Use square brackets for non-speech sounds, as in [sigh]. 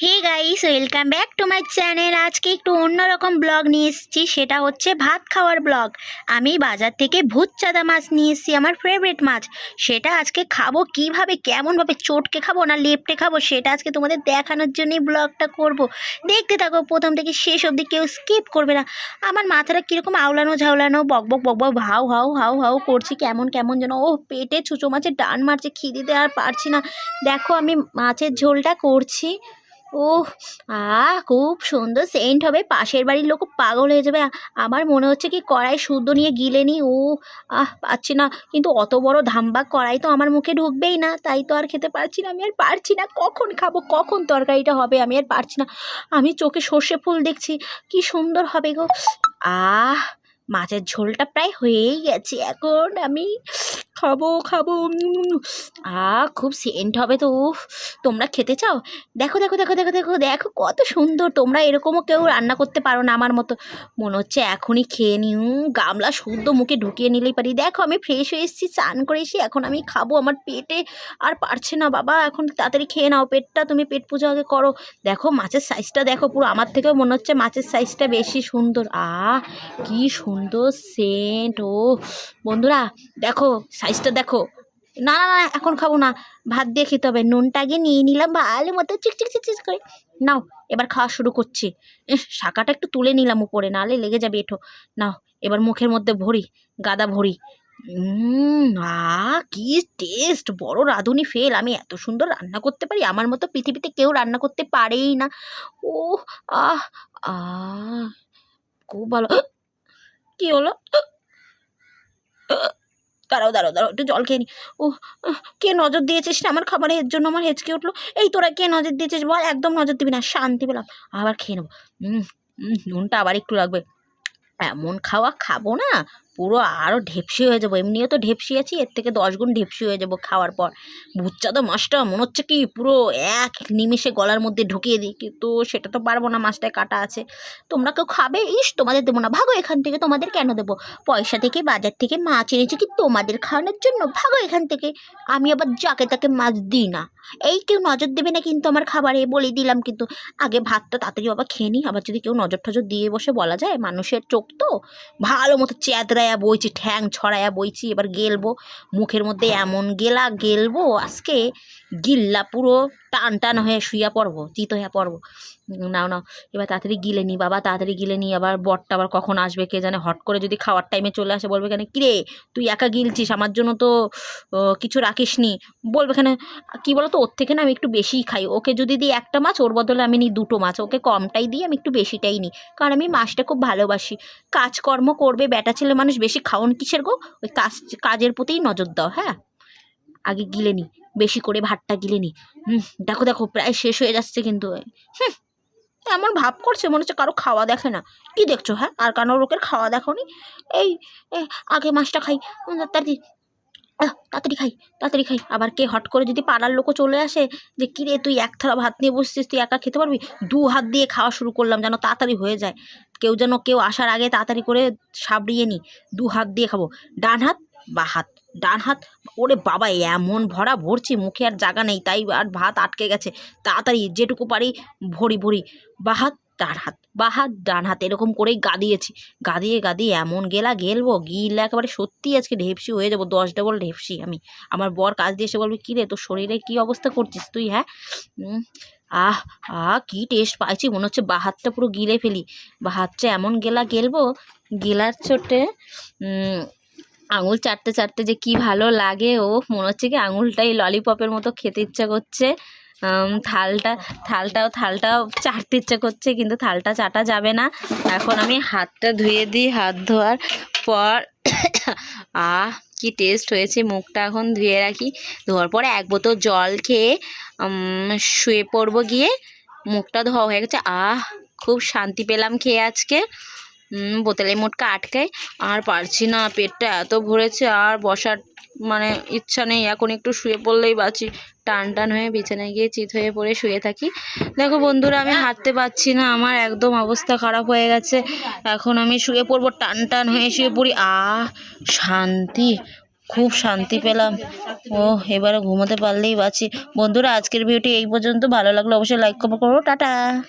Hey guys welcome back to my channel আজকে একটু অন্যরকম ব্লগ নিয়ে এসেছি, সেটা হচ্ছে ভাত খাওয়ার ব্লগ আমি বাজার থেকে ভূত চাঁদা মাছ নিয়ে এসেছি, আমার ফেভারিট মাছ। সেটা আজকে খাব কীভাবে, কেমনভাবে, চটকে খাব না লেপটে খাব, সেটা আজকে তোমাদের দেখানোর জন্যই ব্লগটা করব। দেখতে থাকো, প্রথম থেকে শেষ অবধি কেউ স্কিপ করবে না। আমার মাথাটা কীরকম আওলানো ঝাউলানো বক বক বক বক হাউ হাউ হাউ হাউ করছি, কেমন কেমন যেন ও পেটে ছুঁচো মাছের ডান মারছে খিদিতে আর পারছি না। দেখো আমি মাছের ঝোলটা করছি। ও আহ খুব সুন্দর সেন্ট হবে। পাশের বাড়ির লোক পাগল হয়ে যাবে। আমার মনে হচ্ছে কি কড়াই শুদ্ধ নিয়ে গিলে নি। ও, আহ পাচ্ছি না। কিন্তু অত বড় ধাম্বাক কড়াই তো আমার মুখে ঢুকবেই না। তাই তো আর খেতে পারছি না। আমি আর পারছি না। কখন খাব? কখন তরকারিটা হবে? আমি আর পারছি না। আমি চোখে সর্ষে ফুল দেখছি। কি সুন্দর হবে গো। আহ, মাছের ঝোলটা প্রায় হয়েই গেছে। এখন আমি খাব খাব আহ, খুব সেন্ট হবে তো, উফ। তোমরা খেতে চাও? দেখো দেখো দেখো দেখো দেখো দেখো, কত সুন্দর। তোমরা এরকমও কেউ রান্না করতে পারো না আমার মতো। মনে হচ্ছে এখনই খেয়ে নিউ গামলা শুদ্ধ মুখে ঢুকিয়ে নিলেই পারি। দেখো, আমি ফ্রেশ হয়ে এসেছি, স্নান করে এসেছি, এখন আমি খাব আমার পেটে। আর পারছে না, বাবা, এখন তাড়াতাড়ি খেয়ে নাও, পেটটা তুমি পেট পুজো আগে করো। দেখো, মাছের সাইজটা দেখো পুরো, আমার থেকেও মনে হচ্ছে মাছের সাইজটা বেশি সুন্দর। আ কি সুন্দর সেন্ট ও বন্ধুরা, দেখো সাইজটা দেখো। না না না, এখন খাব না। ভাত দিয়ে খেতে হবে। নুনটা আগে নিয়ে নিলাম ভালো মতো চিকচিক চিকচিক করে। নাও, এবার খাওয়া শুরু করছি। শাকাটা একটু তুলে নিলাম উপরে, নালে লেগে যাবে এঠো। নাও, এবার মুখের মধ্যে ভরি, গাদা ভরি। আহ কি টেস্ট বড় রাঁধুনি ফেল আমি এত সুন্দর রান্না করতে পারি? আমার মতো পৃথিবীতে কেউ রান্না করতে পারেই না। ও আহ আহ, খুব ভালো। কি হলো? দাঁড়াও দাঁড়াও দাঁড়াও, একটু জল খেয়ে নি। ও কে নজর দিয়েছিস না আমার এর জন্য আমার হেঁচকে উঠল। এই তোরা কে নজর দিয়েছিস বল? একদম নজর দিবি না, শান্তি পেলাম। আবার খেয়ে নেব। নুনটা আবার একটু লাগবে। এমন খাওয়া খাব না। পুরো আরও ঢেপসি হয়ে যাব। এমনিও তো ঢেপসি আছি, এর থেকে দশ গুণ ঢেপসি হয়ে যাব খাওয়ার পর। বুচ্চা তো মাছটা, মনে হচ্ছে কি পুরো এক নিমিষে গলার মধ্যে ঢুকিয়ে দিই, কিন্তু সেটা তো পারব না, মাছটায় কাটা আছে। তোমরা কেউ খাবে? ইস, তোমাদের দেবো না। ভাগো এখান থেকে, তোমাদের কেন দেবো? পয়সা থেকে, বাজার থেকে মাছ এনেছি কি তোমাদের খাওয়ানোর জন্য? ভাগো এখান থেকে। আমি আবার যাকে তাকে মাছ দিই না। এই কেউ নজর দেবে না কিন্তু আমার খাবারে, বলে দিলাম কিন্তু। আগে ভাতটা তাড়াতাড়ি বাবা খেয়ে নিই। আবার যদি কেউ নজর টজর দিয়ে বসে বলা যায়, মানুষের চোখ তো ভালো মতো চেতরায়া বইছি, ঠ্যাং ছড়ায়া বইছি, এবার গেলবো। মুখের মধ্যে এমন গেলা, গেলবো, আজকে গিল্লা পুরো টান টান হয়ে শুইয়া পড়ব চিত হয়ে পড়ব। নাও নাও। এবার তাড়াতাড়ি গিলে নি, বাবা, তাড়াতাড়ি গিলে নি। আবার বরটা আবার কখন আসবে কে জানে? হট করে যদি খাওয়ার টাইমে চলে আসে, বলবে কেন কিরে, তুই একা গিলছিস? আমার জন্য তো কিছু রাখিস নি। বলবে এখানে, কী বলো তো ওর থেকে না আমি একটু বেশিই খাই। ওকে যদি দিই একটা মাছ, ওর বদলে আমি নিই দুটো মাছ। ওকে কমটাই দিই, আমি একটু বেশিটাই নিই। কারণ আমি মাছটা খুব ভালোবাসি। কাজকর্ম করবে, বেটা ছেলে মানুষ বেশি খাওন কিসের গো? ওই কাজ, কাজের প্রতিই নজর দাও হ্যাঁ? আগে গিলে নি, বেশি করে ভাতটা গিলে নি। হুম দেখো দেখো, প্রায় শেষ হয়ে যাচ্ছে কিন্তু। হুম এমন ভাব করছে মনে হচ্ছে কারও খাওয়া দেখে না। কি দেখছ হ্যাঁ? আর কারও লোকের খাওয়া দেখো নি এই আগে মাছটা খাই তাড়াতাড়ি তাড়াতাড়ি খাই তাড়াতাড়ি খাই। আবার কে হট করে যদি পাড়ার লোকও চলে আসে যে কিরে তুই এক থালা ভাত নিয়ে বসছিস, তুই একা খেতে পারবি? দু হাত দিয়ে খাওয়া শুরু করলাম যেন তাড়াতাড়ি হয়ে যায়। কেউ যেন কেউ আসার আগে তাড়াতাড়ি করে সাবড়িয়ে নি। দু হাত দিয়ে খাব। ডান হাত বা হাত। ডান হাত, ওরে বাবা, এমন ভরা ভরছি, মুখে আর জায়গা নেই, তাই আর ভাত আটকে গেছে। তাড়াতাড়ি যেটুকু পারি ভরি ভরি। বা হাত, ডান হাত, বা হাত, ডান হাত, এরকম করেই গাদিয়েছি। গাদিয়ে গাদিয়ে এমন গেলা, গেলবো, গিলে একেবারে সত্যি আজকে ঢেপসি হয়ে যাব, দশ ডবল ঢেপসি আমি। আমার বর কাজ দিয়ে এসে বলবে, কী রে, তোর শরীরে কী অবস্থা করছিস তুই হ্যাঁ? আহ আহ, কী টেস্ট পাইছি, মনে হচ্ছে বা হাতটা পুরো গিলে ফেলি। বা হাতটা এমন গেলা, গেলবো, গেলার চোটে আঙুল চাটতে চাটতে যে কি ভালো লাগে, ও মনে হচ্ছে কি আঙুলটাই ললিপপের মতো খেতে ইচ্ছা করছে। থালটা, থালটাও থালটাও চাটতে ইচ্ছা করছে, কিন্তু থালটা চাটা যাবে না। এখন আমি হাতটা ধুয়ে দিই, হাত ধোয়ার পর [coughs] আহ, কি টেস্ট হয়েছে, মুখটা এখন ধুয়ে রাখি। ধোয়ার পরে এক বোতল জল খেয়ে শুয়ে পড়ব গিয়ে। মুখটা ধোয়া হয়ে গেছে, আহ, খুব শান্তি পেলাম খেয়ে আজকে। বোতলে মোটকা আটকায়। আর পারছি না, পেটটা এত ভরেছে, আর বসার মানে ইচ্ছা নেই। এখন একটু শুয়ে পড়লেই বাঁচি। টান টান হয়ে বিছানায় গিয়ে চিত হয়ে পড়ে শুয়ে থাকি। দেখো বন্ধুরা, আমি হাঁটতে পারছি না, আমার একদম অবস্থা খারাপ হয়ে গেছে। এখন আমি শুয়ে পড়ব, টান টান হয়ে শুয়ে পড়ি। আহ শান্তি, খুব শান্তি পেলাম। ও, এবারে ঘুমোতে পারলেই বাঁচি। বন্ধুরা, আজকের ভিডিওটি এই পর্যন্ত। ভালো লাগল অবশ্যই লাইক কমেন্ট করো। টাটা!